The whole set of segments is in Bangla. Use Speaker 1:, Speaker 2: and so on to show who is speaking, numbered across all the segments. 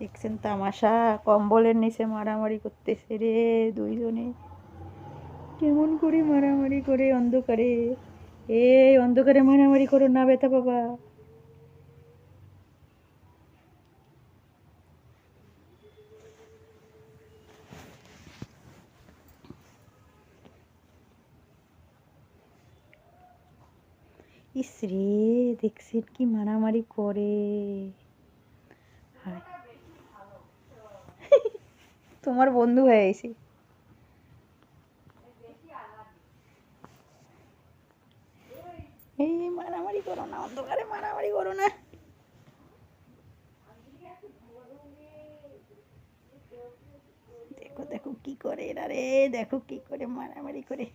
Speaker 1: দেখছেন তামাশা, কম্বলের নিচে মারামারি করতেছে রে দুইজনে। কেমন করে মারামারি করে অন্ধকারে? এই অন্ধকারে মারামারি করো না বেতা বাবা। ইস রে, দেখছেন কি মারামারি করে। তোমার বন্ধু হয়ে গেছি। এই মারামারি করো না, অন্ধকারে মারামারি করো না। দেখো দেখো কি করে এরা রে, দেখো কি করে মারামারি করে।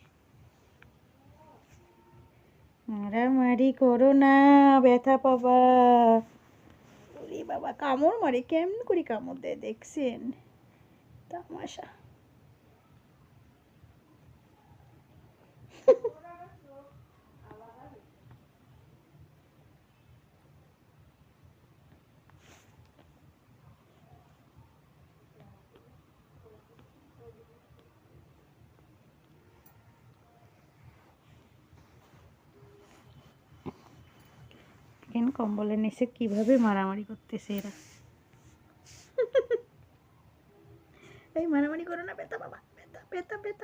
Speaker 1: মারামারি করো না, ব্যথা পাবা। বাবা, কামড় মারে, কেমন করে কামড় দেয়, দেখছেন? তামাশা দেখেন কম্বলের নিচে কীভাবে মারামারি করতেছে এরা এই মারামারি করো না বেতা বাবা বেতা বেতা বেতা